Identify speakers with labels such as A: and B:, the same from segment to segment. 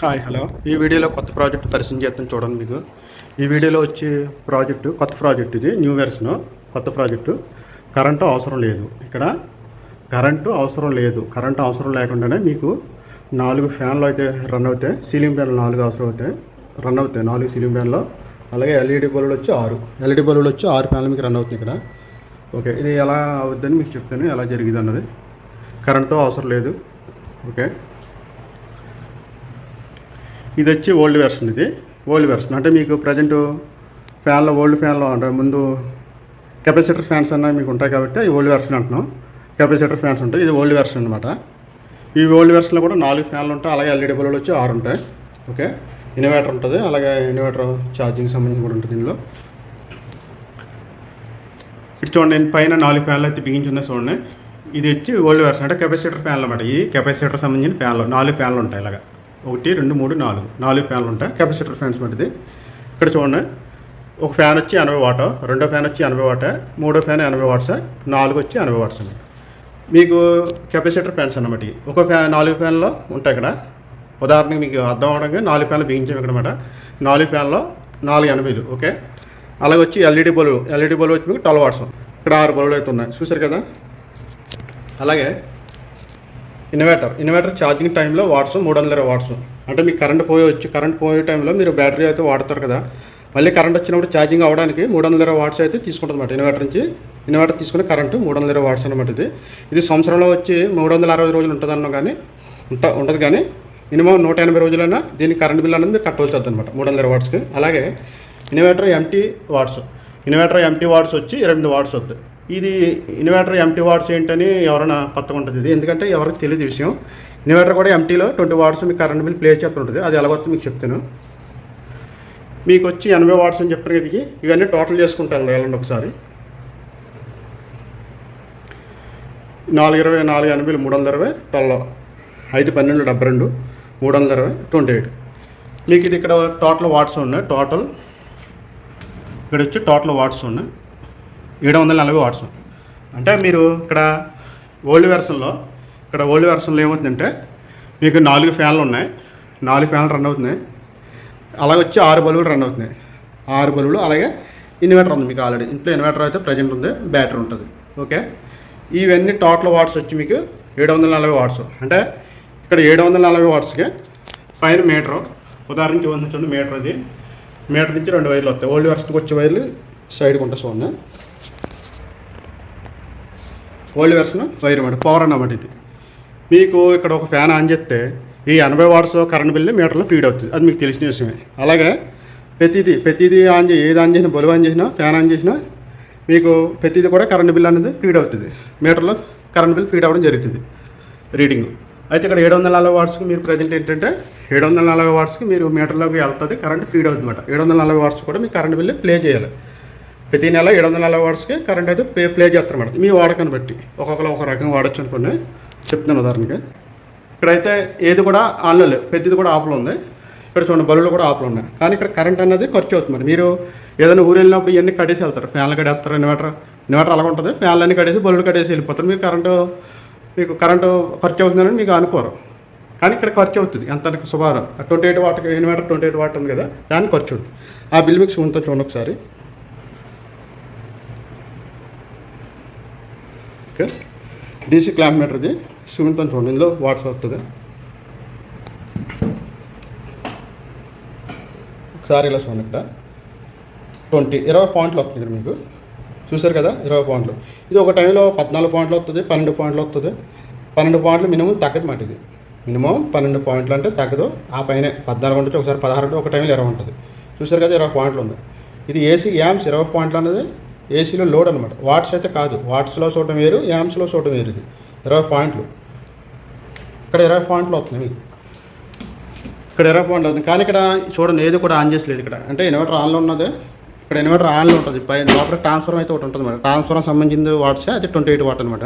A: Hi hello. ఈ వీడియోలో కొత్త ప్రాజెక్ట్ పరిచయం చేస్తాను చూడండి మీకు. ఈ వీడియోలో వచ్చే ప్రాజెక్టు కొత్త ప్రాజెక్ట్ ఇది న్యూ వెర్షన్ కొత్త ప్రాజెక్టు. కరెంటు అవసరం లేదు. ఇక్కడ కరెంటు అవసరం లేదు. కరెంటు అవసరం లేకుండానే మీకు నాలుగు ఫ్యాన్లు అయితే రన్ అవుతాయి. సీలింగ్ ఫ్యాన్లు నాలుగు అవసరం అవుతాయి. రన్ అవుతాయి. నాలుగు సీలింగ్ ఫ్యాన్లు. అలాగే ఎల్ఈడి బల్బులు వచ్చి ఆరు. ఎల్ఈడి బల్బులు వచ్చి ఆరు ఫ్యాన్లు మీకు రన్ అవుతుంది ఇక్కడ. ఓకే ఇది ఎలా అవుద్దని మీకు చెప్తాను. ఎలా జరిగింది అన్నది కరెంటు అవసరం లేదు. ఓకే. ఇది వచ్చి ఓల్డ్ వెర్షన్ ఇది. ఓల్డ్ వెర్షన్ అంటే మీకు ప్రజెంట్ ఫ్యాన్లో ఓల్డ్ ఫ్యాన్లో అంటే ముందు కెపాసిటర్ ఫ్యాన్స్ అన్నవి మీకు ఉంటాయి కాబట్టి ఈ ఓల్డ్ వెర్షన్ అంటున్నాం. కెపాసిటర్ ఫ్యాన్స్ ఉంటాయి. ఇది ఓల్డ్ వెర్షన్ అనమాట ఈ ఓల్డ్ వెర్షన్లో కూడా నాలుగు ఫ్యాన్లు ఉంటాయి. అలాగే ఎల్ఈడి బల్బులు వచ్చి ఆరు ఉంటాయి. ఓకే? ఇన్వర్టర్ ఉంటుంది. అలాగే ఇన్వర్టర్ ఛార్జింగ్ సంబంధించి కూడా ఉంటుంది ఇందులో. ఇటు చూడండి నేను పైన నాలుగు ఫ్యాన్లు అయితే బిగించిందో చూడండి. ఇది వచ్చి ఓల్డ్ వెర్షన్ అంటే కెపాసిటర్ ఫ్యాన్లు అనమాట ఈ కెపాసిటర్ సంబంధించిన ఫ్యాన్లు నాలుగు ఫ్యాన్లు ఉంటాయి ఇలాగా. ఒకటి రెండు మూడు నాలుగు. నాలుగు ఫ్యాన్లు ఉంటాయి. కెపాసిటర్ ఫ్యాన్స్ వంటిది. ఇక్కడ చూడండి. ఒక ఫ్యాన్ వచ్చి ఎనభై వాట రెండో ఫ్యాన్ వచ్చి ఎనభై వాట మూడో ఫ్యాన్ ఎనభై వాట్స్ నాలుగు వచ్చి ఎనభై వాట్స్ అండి. మీకు కెపాసిటర్ ఫ్యాన్స్ అన్నమాట ఒక ఫ్యాన్ నాలుగు ఫ్యాన్లో ఉంటాయి ఇక్కడ. ఉదాహరణకి మీకు అర్థం అవ్వడానికి నాలుగు ఫ్యాన్లు బిగించాము ఇక్కడ అనమాట నాలుగు ఫ్యాన్లో నాలుగు ఎనభైలు ఓకే? అలాగే వచ్చి ఎల్ఈడి బల్బు. ఎల్ఈడి బల్బు వచ్చి మీకు ట్వెల్వ్ వాట్స్. ఇక్కడ ఆరు బల్బులు అయితే ఉన్నాయి. చూసారు కదా? అలాగే ఇన్వర్టర్. ఇన్వర్టర్ ఛార్జింగ్ టైంలో వాట్స్ మూడు వందల ఇరవై వాట్స్. అంటే మీకు కరెంట్ పోయి వచ్చి కరెంట్ పోయే టైంలో మీరు బ్యాటరీ అయితే వాడతారు కదా. మళ్ళీ కరెంట్ వచ్చినప్పుడు ఛార్జింగ్ అవ్వడానికి మూడు వందల ఇరవై వాట్స్ అయితే తీసుకుంటుంది అనమాట ఇన్వర్టర్ నుంచి. ఇన్వర్టర్ తీసుకుని కరెంటు మూడు వందల ఇరవై వాట్స్ అనమాట ఇది. ఇది సంవత్సరంలో వచ్చి మూడు వందల అరవై రోజులు ఉంటుంది కానీ ఉంట ఉంటుంది కానీ మినిమం నూట ఎనభై రోజులైనా దీనికి కరెంట్ బిల్ అనేది మీరు కట్టవలసి వస్తుంది అనమాట మూడు వందల వాట్స్కి. అలాగే inverter empty watts. Inverter empty watts వచ్చి రెండు వాట్స్ వద్దు. ఇది ఇన్వర్టర్ ఎంటీ వాట్స్ ఏంటని ఎవరైనా కొత్తగా ఉంటుంది. ఇది ఎందుకంటే ఎవరికి తెలియదు విషయం. ఇన్వర్టర్ కూడా ఎంటీలో ట్వంటీ వాట్స్ మీకు కరెంట్ బిల్ ప్లే చేస్తుంటుంది. అది ఎలాగొస్తుంది మీకు చెప్తాను. మీకు వచ్చి ఎనభై వాట్స్ అని చెప్పిన ఇది. ఇవన్నీ టోటల్ చేసుకుంటాను వెళ్ళండి ఒకసారి. నాలుగు ఇరవై నాలుగు ఎనభై మూడు వందల ఇరవై ట్వెల్వ్. ఐదు పన్నెండు డెబ్బై రెండు మూడు వందల ఇరవై ట్వంటీ ఎయిట్. మీకు ఇది ఇక్కడ టోటల్ వాట్స్ ఉన్నాయి. టోటల్ ఇక్కడ వచ్చి టోటల్ వాట్స్ ఉన్నాయి. ఏడు వందల నలభై వాట్స్ అంటే మీరు ఇక్కడ ఓల్డ్ వెర్షన్లో ఇక్కడ ఓల్డ్ వెర్షన్లో ఏమవుతుందంటే మీకు నాలుగు ఫ్యాన్లు ఉన్నాయి. నాలుగు ఫ్యాన్లు రన్ అవుతున్నాయి. అలాగే వచ్చి ఆరు బల్బులు రన్ అవుతున్నాయి. ఆరు బల్బులు అలాగే ఇన్వర్టర్ ఉంది మీకు ఆల్రెడీ. ఇంట్లో ఇన్వర్టర్ అయితే ప్రజెంట్ ఉంది బ్యాటరీ ఉంటుంది. ఓకే? ఇవన్నీ టోటల్ వాట్స్ వచ్చి మీకు ఏడు వందల నలభై వాట్స్. అంటే ఇక్కడ ఏడు వందల నలభై వాట్స్కి పైన మీటరు. ఉదాహరణకి ఇవ్వండి చూడండి మీటర్ అది. మీటర్ నుంచి రెండు వైర్లు వస్తాయి. ఓల్డ్ వెర్షన్కి వచ్చే వైర్లు సైడ్కి ఉంటాయి చూడండి ఓల్డ్ వెర్షన్ వైర్ అన్నమాట పవర్ అన్నమాట ఇది. మీకు ఇక్కడ ఒక ఫ్యాన్ ఆన్ చేస్తే ఈ ఎనభై వాట్స్ కరెంట్ బిల్లు మీటర్లో ఫీడ్ అవుతుంది. అది మీకు తెలిసిన విషయమే. అలాగే ప్రతిదీ ప్రతిదీ ఆన్ చే ఏది ఆన్ చేసినా బల్బు ఆన్ చేసినా ఫ్యాన్ ఆన్ చేసినా మీకు ప్రతిదీ కూడా కరెంట్ బిల్ అనేది ఫీడ్ అవుతుంది. మీటర్లో కరెంట్ బిల్ ఫీడ్ అవ్వడం జరుగుతుంది. రీడింగ్. అయితే ఇక్కడ ఏడు వందల నలభై వాట్స్కి మీరు ప్రజెంట్ ఏంటంటే ఏడు వందల నలభై వాట్స్కి మీరు మీటర్లోకి వెళ్తుంది కరెంట్ ఫీడ్ అవుతుంది అనమాట ఏడు వందల నలభై వాట్స్ కూడా మీ కరెంట్ బిల్లు ప్లే చేయాలి. ప్రతి నెల ఏడు వందల నలభై వాట్స్కి కరెంట్ అయితే ప్లే ప్లే చేస్తారన్నమాట మీ వాడకాన్ని బట్టి. ఒక్కొక్కరు ఒక రకంగా వాడచ్చు అనుకోండి. చెప్తున్నాను ఉదాహరణకి. ఇక్కడైతే ఏది కూడా ఆన్లో పెద్దది ప్రతిది కూడా ఆఫ్లో ఉంది. ఇక్కడ చూడండి బల్బులు కూడా ఆఫ్లో ఉన్నాయి. కానీ ఇక్కడ కరెంట్ అనేది ఖర్చు అవుతుంది మరి. మీరు ఏదైనా ఊరు వెళ్ళినప్పుడు ఇవన్నీ కట్టేసి వెళ్తారు. ఫ్యాన్లు కట్టేస్తారు ఇన్వర్టర్ ఇన్వర్టర్ అలా ఉంటుంది ఫ్యాన్లు అన్నీ కట్టేసి బల్బులు కట్టేసి వెళ్ళిపోతారు. మీరు కరెంటు మీకు కరెంటు ఖర్చు అవుతుందని మీకు అనుకోరు. కానీ ఇక్కడ ఖర్చు అవుతుంది ఎంత సుమారు? Twenty eight watt inverter twenty eight watt ఉంది కదా దానికి ఖర్చు అవుతుంది ఆ బిల్ మీకు ఉంటుందో చూడండి ఒకసారి. ఓకే. డీసీ క్లాంప్ మీటర్ది సిమెంట్తో చూడండి. ఇందులో వాట్స్ వస్తుంది. ఒకసారి ఇలా చూడండి ఇక్కడ. ట్వంటీ ఇరవై పాయింట్లు వస్తుంది ఇక్కడ మీకు. చూసారు కదా ఇరవై పాయింట్లు. ఇది ఒక టైంలో పద్నాలుగు పాయింట్లు వస్తుంది పన్నెండు పాయింట్లు వస్తుంది పన్నెండు పాయింట్లు మినిమం తగ్గదు మాట ఇది. మినిమం పన్నెండు పాయింట్లు అంటే తగ్గదు. ఆ పైన పద్నాలుగు ఉంటుంది ఒకసారి పదహారు ఉంటుంది ఒక టైంలో ఇరవై ఉంటుంది. చూసారు కదా ఇరవై పాయింట్లు ఉంది. ఇది ఏసీ యామ్స్ ఇరవై పాయింట్లు అనేది ఏసీలో లోడ్ అనమాట వాట్స్ అయితే కాదు. వాట్స్లో చూడటం వేరు యామ్స్లో చూడటం వేరు ఇది. ఇరవై పాయింట్లు. ఇక్కడ ఇరవై పాయింట్లు వస్తున్నాయి మీకు. ఇక్కడ ఇరవై పాయింట్లు అవుతుంది కానీ ఇక్కడ చూడండి ఏది కూడా ఆన్ చేసలేదు ఇక్కడ. అంటే ఇన్వర్టర్ ఆన్లో ఉన్నది. ఇక్కడ ఇన్వర్టర్ ఆన్లో ఉంటుంది. పై లోపల ట్రాన్స్ఫర్ అయితే ఒకటి ఉంటుంది అనమాట ట్రాన్స్ఫర్ సంబంధించింది వాట్స్ అది ట్వంటీ ఎయిట్ వాట్ అనమాట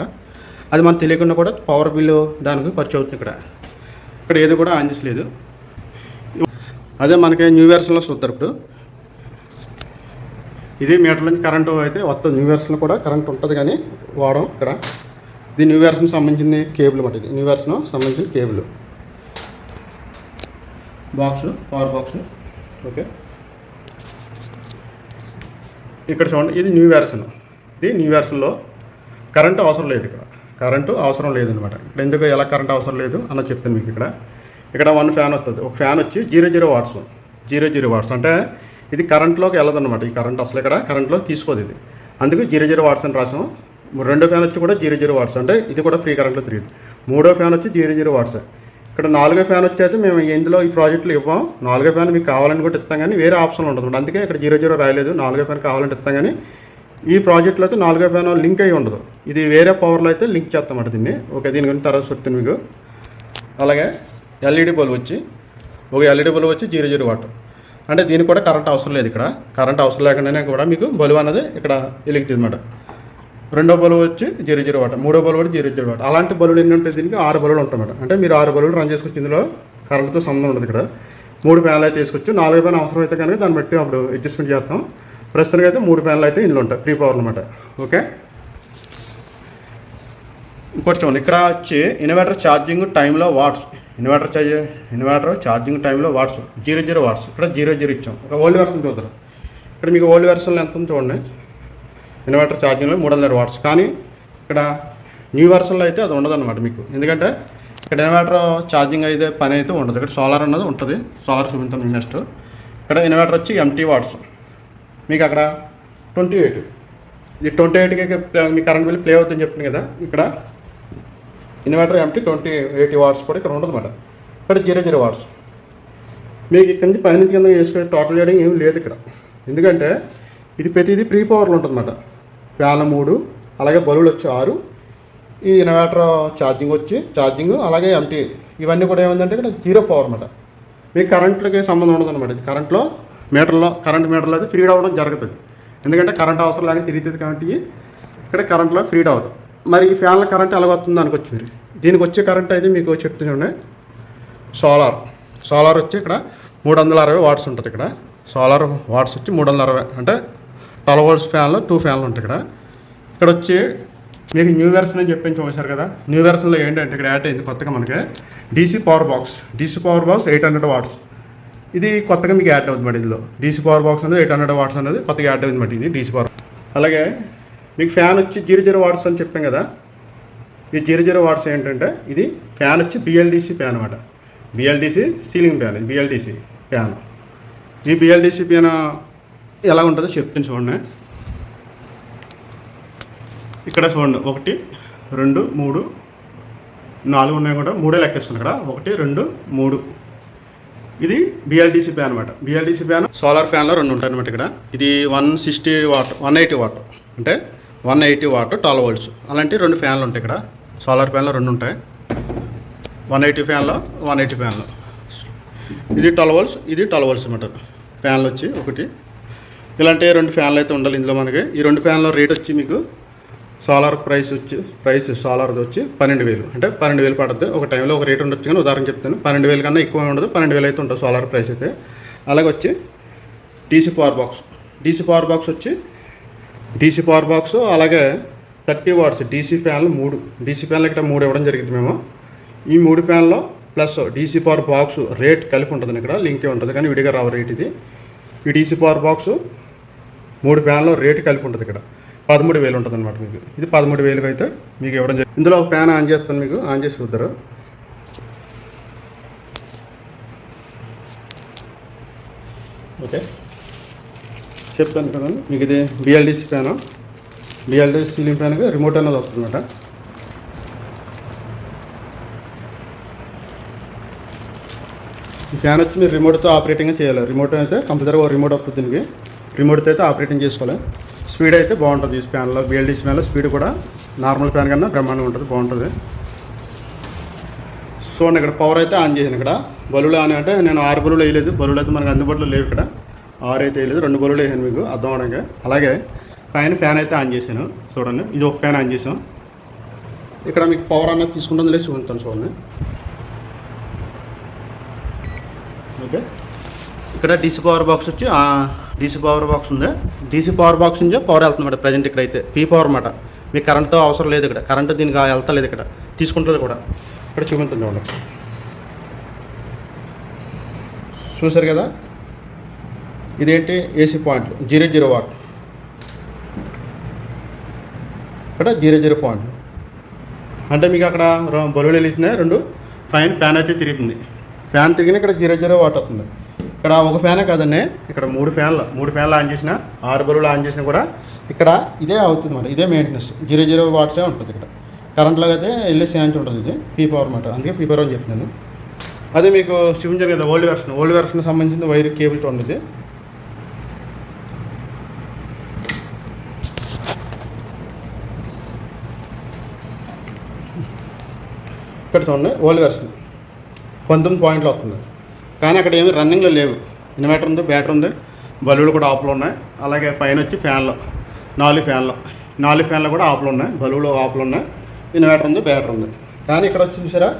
A: అది మనకు తెలియకుండా కూడా పవర్ బిల్లు దానికి ఖర్చు అవుతుంది ఇక్కడ. ఇక్కడ ఏది కూడా ఆన్ చేసలేదు అదే మనకి న్యూ ఇయర్స్లో చూస్తారు ఇప్పుడు. ఇది మీటర్ నుంచి కరెంటు అయితే వస్తుంది న్యూ ఇయర్స్లో కూడా కరెంట్ ఉంటుంది కానీ వాడడం ఇక్కడ. ఇది న్యూ ఇయర్స్కి సంబంధించిన కేబుల్ అనమాట ఇది. న్యూ ఇయర్స్ను సంబంధించిన cable box power box okay ఇక్కడ చూడండి ఇది న్యూ వెర్షన్ ఇది న్యూ వెర్షన్లో కరెంటు అవసరం లేదు ఇక్కడ. కరెంటు అవసరం లేదనమాట ఇక్కడ ఎందుకు ఎలా కరెంట్ అవసరం లేదు అన్న చెప్తాను మీకు ఇక్కడ. ఇక్కడ వన్ ఫ్యాన్ వస్తుంది. ఒక ఫ్యాన్ వచ్చి zero zero watts zero zero watts అంటే ఇది కరెంట్లోకి వెళ్ళదన్నమాట. ఈ కరెంట్ అసలు ఇక్కడ కరెంట్లో తీసుకోదు ఇది. అందుకు జీరో జీరో వాట్స్ అని రాసాం రెండో ఫ్యాన్ వచ్చి కూడా జీరో జీరో వాట్స్ అంటే ఇది కూడా ఫ్రీ కరెంట్లో తిరిగింది. మూడో ఫ్యాన్ వచ్చి జీరో జీరో వాట్స్ ఇక్కడ నాలుగో ఫ్యాన్ వచ్చి అయితే మేము ఇందులో ఈ ప్రాజెక్టులు ఇవ్వం. నాలుగో ఫ్యాన్ మీకు కావాలని కూడా ఇస్తాం కానీ వేరే ఆప్షన్ ఉండదు. అందుకే ఇక్కడ జీరో జీరో రాయలేదు. నాలుగో ఫ్యాన్ కావాలంటే ఇస్తాం కానీ ఈ ప్రాజెక్ట్లో అయితే నాలుగో ఫ్యాన్ లింక్ అయి ఉండదు. ఇది వేరే పవర్లో అయితే లింక్ చేస్తామట దీన్ని. ఓకే దీని గురించి తర్వాత చెప్తాను మీకు. అలాగే ఎల్ఈడి బల్బ్ వచ్చి ఒక ఎల్ఈడి బల్బ్ వచ్చి జీరో జీరో వాట్. అంటే దీనికి కూడా కరెంట్ అవసరం లేదు ఇక్కడ. కరెంట్ అవసరం లేకుండానే కూడా మీకు బల్బ్ అనేది ఇక్కడ వెలుగుతుంది అనమాట రెండో బలు వచ్చి జీరో జీరో వాట్ మూడో బలు వచ్చి జీరో జీరో వాట్ అలాంటి బల్బులు ఎన్ని ఉంటాయి? దీనికి ఆరు బల్బులు ఉంటాయి అంటే మీరు ఆరు బలు రన్ చేసుకొచ్చి ఇందులో కరెంట్తో సంబంధం ఉండదు ఇక్కడ. మూడు ప్యాన్లు అయితే తీసుకొచ్చు నాలుగు ఫ్యాన్ అవసరం అయితే కనుక దాన్ని బట్టి అప్పుడు అడ్జస్ట్మెంట్ చేస్తాం. ప్రస్తుతానికి అయితే మూడు ప్యాన్లు అయితే ఇందులో ఉంటాయి ప్రీ పవర్ అనమాట ఓకే? ఇంకోటి చూడండి. ఇక్కడ వచ్చి ఇన్వర్టర్ ఛార్జింగ్ టైంలో watts inverter charge inverter charging టైంలో వాట్స్ జీరో జీరో వాట్స్ ఇక్కడ జీరో జీరో ఇచ్చాం. ఒక ఓల్డ్ వెర్షన్ చూద్దాం. ఇక్కడ మీకు ఓల్డ్ వెర్షన్లో ఎంత ఉందో చూడండి. ఇన్వర్టర్ ఛార్జింగ్లో మూడు వందల వాట్స్. కానీ ఇక్కడ న్యూ వర్షన్లో అయితే అది ఉండదు అనమాట మీకు. ఎందుకంటే ఇక్కడ ఇన్వర్టర్ ఛార్జింగ్ అయితే పని అయితే ఉండదు. ఇక్కడ సోలార్ అన్నది ఉంటుంది. సోలార్ చూపించాం నెక్స్ట్. ఇక్కడ ఇన్వర్టర్ వచ్చి ఎంటీ వాట్స్. మీకు అక్కడ ట్వంటీ ఎయిట్. ఇది ట్వంటీ ఎయిట్కి మీ కరెంట్ బిల్ ప్లే అవుతుందని చెప్పింది కదా ఇక్కడ inverter empty twenty eighty watts కూడా ఇక్కడ ఉండదు అన్నమాట ఇక్కడ జీరో జీరో వాట్స్. మీకు ఇక్కడ నుంచి పది నుంచి కింద వేసుకునే టోటల్ చేయడం ఏం లేదు ఇక్కడ. ఎందుకంటే ఇది ప్రతిదీ ప్రీ పవర్లో ఉంటుందన్నమాట. వేల మూడు అలాగే బలువులు వచ్చి ఆరు. ఈ ఇన్వర్టర్ ఛార్జింగ్ వచ్చి ఛార్జింగ్ అలాగే ఎంటీ. ఇవన్నీ కూడా ఏముందంటే ఇక్కడ జీరో పవర్ అనమాట మీకు కరెంట్లకి సంబంధం ఉండదు అనమాట ఇది కరెంట్లో మీటర్లో కరెంట్ మీటర్లో అయితే ఫ్రీడ్ అవ్వడం జరుగుతుంది. ఎందుకంటే కరెంట్ అవసరం లేని తిరుగుతుంది కాబట్టి ఇక్కడ కరెంట్లో ఫ్రీడ్ అవుతుంది మరి ఈ ఫ్యాన్ల కరెంట్ ఎలా వస్తుంది అనుకోవచ్చు మీరు. దీనికి వచ్చే కరెంట్ అయితే మీకు చెప్తున్నాను సోలార్. సోలార్ వచ్చి ఇక్కడ మూడు వందల అరవై వాట్స్ ఉంటుంది ఇక్కడ. సోలార్ వాట్స్ వచ్చి మూడు వందల అరవై. అంటే ట్వెల్వ్ వోల్ట్స్ ఫ్యాన్లు టూ ఫ్యాన్లు ఉంటాయి ఇక్కడ. ఇక్కడ వచ్చి మీకు న్యూ వెర్షన్ అని చెప్పించి చూసారు కదా. న్యూ వెర్షన్లో ఏంటంటే ఇక్కడ యాడ్ అయింది కొత్తగా మనకి. DC power box DC power box eight hundred watts ఇది కొత్తగా మీకు యాడ్ అవుతుంది మరి ఇందులో. డీసీ పవర్ బాక్స్ అనేది ఎయిట్ హండ్రెడ్ వాట్స్ అనేది కొత్తగా యాడ్ అవుతుంది మరి ఇది డీసీ పవర్ అలాగే మీకు ఫ్యాన్ వచ్చి జీరో జీరో వాట్స్ అని చెప్పాం కదా. ఈ జీరో జీరో వాట్స్ ఏంటంటే ఇది ఫ్యాన్ వచ్చి బిఎల్డిసి ఫ్యాన్ అనమాట బిఎల్డిసి సీలింగ్ ఫ్యాన్ ఇది బిఎల్డిసి ఫ్యాన్ ఈ బిఎల్డిసి ఫ్యాన్ ఎలా ఉంటుందో చెప్తాను చూడండి. ఇక్కడ చూడండి ఒకటి రెండు మూడు నాలుగు ఉన్నాయి కూడా మూడే లెక్కేసుకున్నాను ఇక్కడ. ఒకటి రెండు మూడు. ఇది బిఎల్డిసి ఫ్యాన్ అనమాట బిఎల్డిసి ఫ్యాన్ సోలార్ ఫ్యాన్లో రెండు ఉంటాయి అనమాట ఇక్కడ. ఇది one sixty watt one eighty watt. అంటే one eighty watt twelve volts. అలాంటి రెండు ఫ్యాన్లు ఉంటాయి ఇక్కడ. సోలార్ ఫ్యాన్లో రెండు ఉంటాయి. వన్ ఎయిటీ ఫ్యాన్లో వన్ ఎయిటీ ఫ్యాన్లో ఇది ట్వెల్వ్ వోల్ట్స్ ఇది ట్వెల్వ్ వోల్ట్స్ అనమాట ఫ్యాన్లు వచ్చి ఒకటి ఇలాంటి రెండు ఫ్యాన్లు అయితే ఉండాలి ఇందులో మనకి. ఈ రెండు ఫ్యాన్ల రేట్ వచ్చి మీకు సోలార్ ప్రైస్ వచ్చి ప్రైస్ సోలార్ది వచ్చి పన్నెండు వేలు. అంటే పన్నెండు వేలు పడుతుంది ఒక టైంలో ఒక రేట్ ఉండొచ్చు కానీ ఉదాహరణ చెప్తాను. పన్నెండు వేలు కన్నా ఎక్కువ ఉండదు. పన్నెండు వేలు అయితే ఉంటుంది సోలార్ ప్రైస్ అయితే. అలాగే వచ్చి DC power box. DC power box వచ్చి డీసీ పవర్ బాక్స్ అలాగే థర్టీ వాట్స్ డీసీ ఫ్యాన్లు మూడు. డీసీ ఫ్యాన్లు ఇక్కడ మూడు ఇవ్వడం జరిగింది మేము. ఈ మూడు ఫ్యాన్లో plus DC power box rate కలిపి ఉంటుంది ఇక్కడ. లింకే ఉంటుంది కానీ విడిగా రావు రేట్ ఇది. ఈ డీసీ పవర్ బాక్స్ మూడు ఫ్యాన్లో రేటు కలిపి ఉంటుంది ఇక్కడ. పదమూడు వేలు ఉంటుంది అనమాట మీకు. ఇది పదమూడు వేలు అయితే మీకు ఇవ్వడం జరిగింది ఇందులో ఒక ఫ్యాన్ ఆన్ చేస్తాను మీకు. ఆన్ చేసి చూద్దరు. ఓకే. చెప్తాను కదా మీకు ఇది బిఎల్డిసి ఫ్యాను. బిఎల్డిసి సీలింగ్ ఫ్యాన్కి రిమోట్ అనేది వస్తుందన్నమాట. ఈ ఫ్యాన్ వచ్చి మీరు రిమోట్తో ఆపరేటింగ్ చేయాలి. రిమోట్ అయితే కంపల్సరీగా రిమోట్ వస్తుంది దీనికి. రిమోట్తో అయితే ఆపరేటింగ్ చేసుకోవాలి. స్పీడ్ అయితే బాగుంటుంది ఈ ఫ్యాన్లో. బిఎల్డిసి ఫ్యాన్లో స్పీడ్ కూడా నార్మల్ ఫ్యాన్ కన్నా బ్రహ్మాండంగా ఉంటుంది బాగుంటుంది. సో నేను ఇక్కడ పవర్ అయితే ఆన్ చేసాను ఇక్కడ. బలులు ఆన్ అంటే నేను ఆరు బలులు వేయలేదు. బలులు అయితే మనకు అందుబాటులో లేవు ఇక్కడ. ఆరు అయితే వేయలేదు. రెండు బలులు వేసాను మీకు అర్థం అవడానికి. అలాగే పైన ఫ్యాన్ అయితే ఆన్ చేశాను. చూడండి ఇది ఒక ఫ్యాన్ ఆన్ చేసాం ఇక్కడ మీకు పవర్ అనేది తీసుకుంటుంది లేదు చూపుతాను చూడండి. ఓకే. ఇక్కడ డిసి పవర్ బాక్స్ వచ్చి డీసీ పవర్ బాక్స్ ఉంది? డీసీ పవర్ బాక్స్ నుంచి పవర్ వెళ్తుంది అన్నమాట ప్రజెంట్ ఇక్కడైతే పీ పవర్ అన్నమాట మీకు కరెంటు అవసరం లేదు ఇక్కడ. కరెంట్ దీనికి వెళ్తలేదు ఇక్కడ. తీసుకుంటుంది కూడా. ఇక్కడ చూపించండి చూడండి చూసారు కదా? ఇదేంటి? ఏసీ పాయింట్లు జీరో జీరో వాట్. ఇక్కడ జీరో జీరో పాయింట్లు అంటే మీకు అక్కడ ర- బలువులు వెళ్తున్నాయి రెండు. ఫైన్ ఫ్యాన్ అయితే తిరుగుతుంది. ఫ్యాన్ తిరిగిన ఇక్కడ జీరో జీరో వాట్ అవుతుంది. ఇక్కడ ఒక ఫ్యానే కాదండి. ఇక్కడ మూడు ఫ్యాన్లు మూడు ఫ్యాన్లు ఆన్ చేసిన ఆరు బరువులు ఆన్ చేసినా కూడా ఇక్కడ ఇదే అవుతుంది మాట ఇదే మెయింటెనెన్స్ జీరో జీరో వాట్సే ఉంటుంది ఇక్కడ. కరెంట్లో అయితే వెళ్ళే సేంచ్ ఉంటుంది ఇది పీ పవర్ అనమాట అందుకే పీ పవర్ అని చెప్తున్నాను అదే మీకు చూపించాను కదా ఓల్డ్ వెర్షన్ ఓల్డ్ వెర్షన్ సంబంధించిన వైర్ కేబుల్తో ఉండేది ఇక్కడ చూడండి ఓల్డ్ వెర్షన్ పంతొమ్మిది పాయింట్లు వస్తుంది కానీ అక్కడ ఏమి రన్నింగ్లో లేవు. ఇన్వర్టర్ ఉంది బ్యాటరీ ఉంది బల్బులు కూడా ఆఫ్లో ఉన్నాయి. అలాగే పైన వచ్చి ఫ్యాన్లు నాలుగు ఫ్యాన్లు. నాలుగు ఫ్యాన్లు కూడా ఆఫ్లో ఉన్నాయి బల్బులు ఆఫ్లో ఉన్నాయి ఇన్వర్టర్ ఉంది బ్యాటరీ ఉంది. కానీ ఇక్కడ వచ్చి చూసారా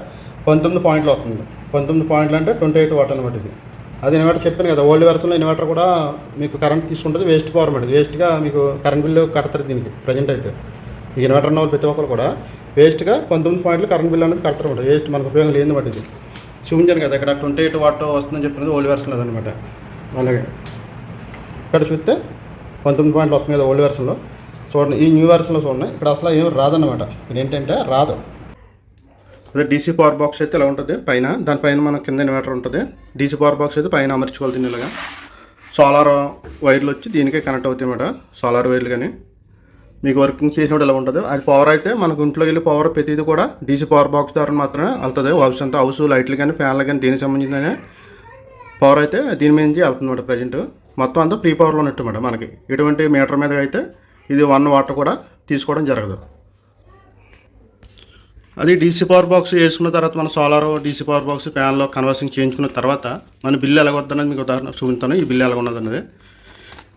A: పంతొమ్మిది పాయింట్లు వస్తుంది. పంతొమ్మిది పాయింట్లు అంటే ట్వంటీ ఎయిట్ వాట్ అనమాట ఇది. అది ఇన్వర్టర్ చెప్పాను కదా ఓల్డ్ వెర్షన్లో ఇన్వర్టర్ కూడా మీకు కరెంట్ తీసుకుంటుంది వేస్ట్ పవర్ అనమాట వేస్ట్గా మీకు కరెంట్ బిల్లు కడతారు దీనికి ప్రజెంట్ అయితే. మీకు ఇన్వర్టర్ ఉన్న వాళ్ళు ప్రతి ఒక్కరు కూడా వేస్ట్గా పంతొమ్మిది పాయింట్లు కరెంట్ బిల్ అనేది కడతారు అనమాట వేస్ట్ మనకు ఉపయోగం లేదు అనమాట ఇది. చూపించాను కదా ఇక్కడ ట్వంటీ ఎయిట్ వాట్ వస్తుందని చెప్పినది ఓల్డ్ వెర్షన్ లేదనమాట. అలాగే. ఇక్కడ చూస్తే పంతొమ్మిది పాయింట్లు వస్తుంది కదా ఓల్డ్ వెర్షన్లో చూడండి ఈ న్యూ వెర్షన్లో చూడండి ఇక్కడ అసలు ఏం రాదనమాట ఇక్కడ ఏంటంటే రాదు. అదే డీసీ పవర్ బాక్స్ అయితే ఇలా ఉంటుంది పైన. దానిపైన మన కింద ఇన్వర్టర్ ఉంటుంది. డీసీ పవర్ బాక్స్ అయితే పైన అమర్చుకోవాలి దీనిలాగా ఇలాగా. సోలార్ వైర్లు వచ్చి దీనికే కనెక్ట్ అవుతాయి అన్నమాట. సోలార్ వైర్లు కానీ మీకు వర్కింగ్ చేసినప్పుడు ఎలా ఉంటుంది? అది పవర్ అయితే మనకు ఇంట్లో వెళ్ళి పవర్ ప్రతిదీ కూడా డీసీ పవర్ బాక్స్ ద్వారా మాత్రమే వెళ్తుంది. హౌస్ అంతా హౌస్ లైట్లు కానీ ఫ్యాన్లు కానీ దీనికి సంబంధించిన పవర్ అయితే దీని మీద నుంచి వెళ్తుంది మేడం ప్రజెంట్ మొత్తం అంతా ప్రీ పవర్లో ఉన్నట్టు మేడం మనకి. ఎటువంటి మీటర్ మీద అయితే ఇది వన్ వాటర్ కూడా తీసుకోవడం జరగదు. అది డీసీ పవర్ బాక్స్ వేసుకున్న తర్వాత మన సోలార్ డీసీ పవర్ బాక్స్ ఫ్యాన్లో కన్వర్సింగ్ చేయించుకున్న తర్వాత మన బిల్లు ఎలా మీకు ఉదాహరణ చూపుతాను ఈ బిల్లు ఎలా ఉన్నది అన్నది.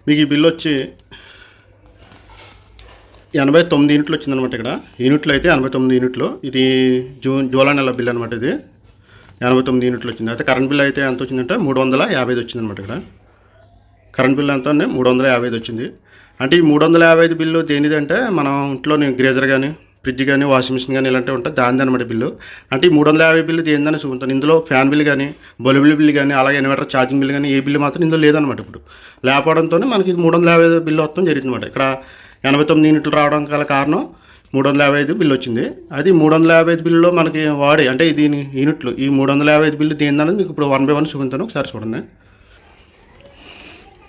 A: మీకు ఈ బిల్లు వచ్చి ఎనభై తొమ్మిది యూనిట్లు వచ్చిందనమాట ఇక్కడ. యూనిట్లు అయితే ఎనభై తొమ్మిది యూనిట్లు. ఇది జూన్ జూలై నెల బిల్ అనమాట ఇది. ఎనభై తొమ్మిది యూనిట్లు వచ్చింది. అయితే కరెంట్ బిల్ అయితే ఎంత వచ్చిందంటే మూడు వందల యాభై ఐదు వచ్చిందనమాట ఇక్కడ. కరెంట్ బిల్ ఎంత మూడు వందల యాభై ఐదు వచ్చింది. అంటే ఈ మూడు వందల యాభై ఐదు బిల్లు దేనిదంటే మనం ఇంట్లోని గ్రేజర్ కానీ ఫ్రిడ్జ్ కానీ వాషింగ్ మిషన్ కానీ ఇలాంటివి ఉంటాయి దాని అనమాట బిల్లు. అంటే ఈ మూడు వందల యాభై బిల్లు దేనిదని చూపుతాను ఇందులో ఫ్యాన్ బిల్ కానీ బల్బుల బిల్ కానీ అలాగే ఇన్వర్టర్ ఛార్జింగ్ బిల్ కానీ ఏ బిల్లు మాత్రం ఇందులో లేదనమాట ఇప్పుడు. లేకపోవడంతోనే మనకి మూడు వందల యాభై ఐదు బిల్లు వస్తాం జరుగుతుందన్నమాట ఇక్కడ ఎనభై తొమ్మిది యూనిట్లు రావడం గల కారణం మూడు వందల యాభై ఐదు బిల్లు వచ్చింది. అది మూడు వందల యాభై ఐదు బిల్లులో మనకి వాడి అంటే దీని యూనిట్లు ఈ మూడు వందల యాభై ఐదు బిల్లు దేనిదన్నది మీకు ఇప్పుడు వన్ బై వన్ చూపించాను ఒకసారి చూడండి.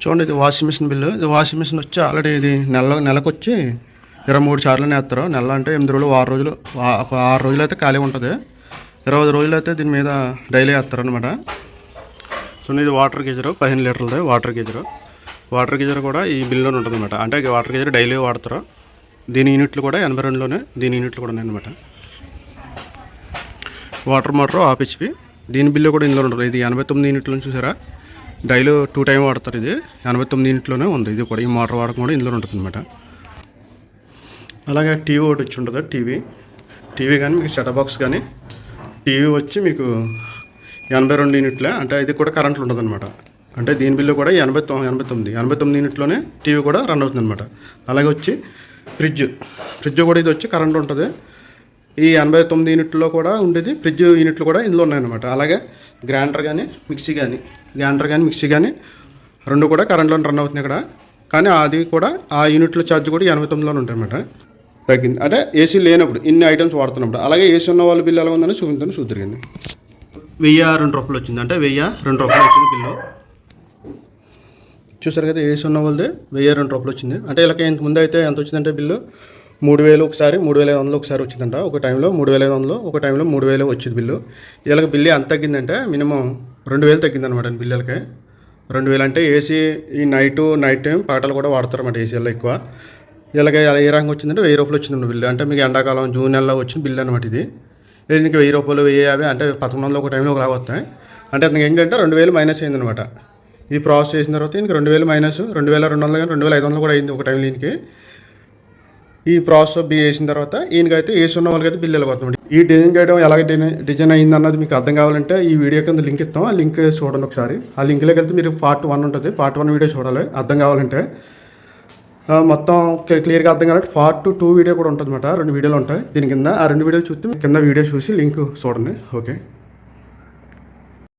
A: చూడండి ఇది వాషింగ్ మిషన్ బిల్లు. ఇది వాషింగ్ మిషన్ వచ్చి ఆల్రెడీ ఇది నెల నెలకు వచ్చి ఇరవై మూడు సార్లు వేస్తారు నెల అంటే ఎనిమిది రోజులు ఆరు రోజులు ఒక ఆరు రోజులు అయితే ఖాళీ ఉంటుంది. ఇరవై రోజులు అయితే దీని మీద డైలీ వేస్తారు అనమాట చూడండి ఇది వాటర్ గీజరు పదిహేను లీటర్లది వాటర్ గీజరు. వాటర్ గీజర్ కూడా ఈ బిల్లులోనే ఉంటుంది అనమాట అంటే వాటర్ గీజర్ డైలీ వాడతారు. దీని యూనిట్లు కూడా ఎనభై రెండులోనే దీని యూనిట్లు కూడా ఉన్నాయన్నమాట. వాటర్ మోటార్ ఆఫ్ హెచ్పి దీని బిల్లు కూడా ఇందులో ఉంటుంది. ఇది ఎనభై తొమ్మిది యూనిట్లు చూసారా? డైలీ టూ టైం వాడతారు ఇది. ఎనభై తొమ్మిది యూనిట్లోనే ఉంది. ఇది కూడా ఈ మోటార్ వాడకం కూడా ఇందులో ఉంటుంది అనమాట అలాగే టీవీ ఒకటి వచ్చి ఉంటుంది. టీవీ. టీవీ కానీ మీకు సెటప్ బాక్స్ కానీ టీవీ వచ్చి మీకు ఎనభై రెండు యూనిట్లే. అంటే ఇది కూడా కరెంట్లు ఉంటుంది అనమాట అంటే దీని బిల్లు కూడా ఎనభై ఎనభై తొమ్మిది. ఎనభై తొమ్మిది యూనిట్లోనే టీవీ కూడా రన్ అవుతుంది అనమాట అలాగే వచ్చి ఫ్రిడ్జ్. ఫ్రిడ్జ్ కూడా ఇది వచ్చి కరెంట్ ఉంటుంది. ఈ ఎనభై తొమ్మిది యూనిట్లో కూడా ఉండేది. ఫ్రిడ్జ్ యూనిట్లు కూడా ఇందులో ఉన్నాయన్నమాట. అలాగే గ్రైండర్ కానీ మిక్సీ కానీ గ్రైండర్ కానీ మిక్సీ కానీ రెండు కూడా కరెంట్లో రన్ అవుతున్నాయి ఇక్కడ. కానీ అది కూడా ఆ యూనిట్లో ఛార్జ్ కూడా ఎనభై తొమ్మిదిలోనే ఉంటాయన్నమాట. తగ్గింది. అంటే ఏసీ లేనప్పుడు ఇన్ని ఐటమ్స్ వాడుతున్నప్పుడు. అలాగే ఏసీ ఉన్న వాళ్ళ బిల్లు ఎలా ఉందని చూపించాను చూద్దరిగింది వెయ్యి రెండు రూపాయలు వచ్చింది. అంటే వెయ్యి రెండు రూపాయలు వచ్చింది బిల్లు. చూసారు కదా ఏసీ ఉన్న వాళ్ళది వెయ్యి రెండు రూపాయలు వచ్చింది. అంటే ఇలా ఇంత ముందు అయితే ఎంత వచ్చిందంటే బిల్లు? మూడు వేలు ఒకసారి మూడు వేల ఐదు వందలు ఒకసారి వచ్చిందంట. ఒక టైంలో మూడు వేల ఐదు వందలు ఒక టైంలో మూడు వేలు వచ్చింది బిల్లు. ఇలాగ బిల్లు ఎంత తగ్గిందంటే మినిమం రెండు వేలు తగ్గిందనమాట బిల్లులకి. రెండు వేలు అంటే ఏసీ ఈ నైట్ నైట్ టైం పాటలు కూడా వాడతారు అన్నమాట ఏసీలో ఎక్కువ. వీళ్ళకి ఏ రకంగా వచ్చిందంటే వెయ్యి రూపాయలు వచ్చిందండి బిల్లు. అంటే మీకు ఎండాకాలం జూన్ నెలలో వచ్చిన బిల్లు అనమాట ఇది. దీనికి వెయ్యి రూపాయలు వెయ్యి యాభై అంటే పదకొండు వందలు ఒక టైంలో ఒకలాగా వస్తాయి. అంటే అతనికి ఏంటంటే రెండు వేలు మైనస్ అయిందనమాట ఈ ప్రాసెస్ చేసిన తర్వాత ఇంక రెండు వేలు మైనస్ రెండు వేల రెండు వందలు కానీ రెండు వేల ఐదు వందలు కూడా అయింది ఒక టైంలో ఈయనకి ఈ ప్రాసెస్ బి వేసిన తర్వాత ఈయనకైతే వేసి ఉన్న వాళ్ళకైతే బిల్లు వెళ్ళిపోతుంది ఈ డిజైన్ చేయడం ఎలాగ డిజైన్ డిజైన్ అయింది అన్నది మీకు అర్థం కావాలంటే ఈ వీడియో కింద లింక్ ఇస్తాం. ఆ లింక్ చూడండి ఒకసారి. ఆ లింక్లోకి వెళ్తే మీరు పార్ట్ వన్ ఉంటుంది. పార్ట్ వన్ వీడియో చూడాలి. అర్థం కావాలంటే. మొత్తం క్లియర్గా అర్థం కావాలంటే పార్ట్ టూ వీడియో కూడా ఉంటుంది అన్నమాట రెండు వీడియోలు ఉంటాయి. దీని కింద ఆ రెండు వీడియోలు చూస్తే కింద వీడియో చూసి లింక్ చూడండి. ఓకే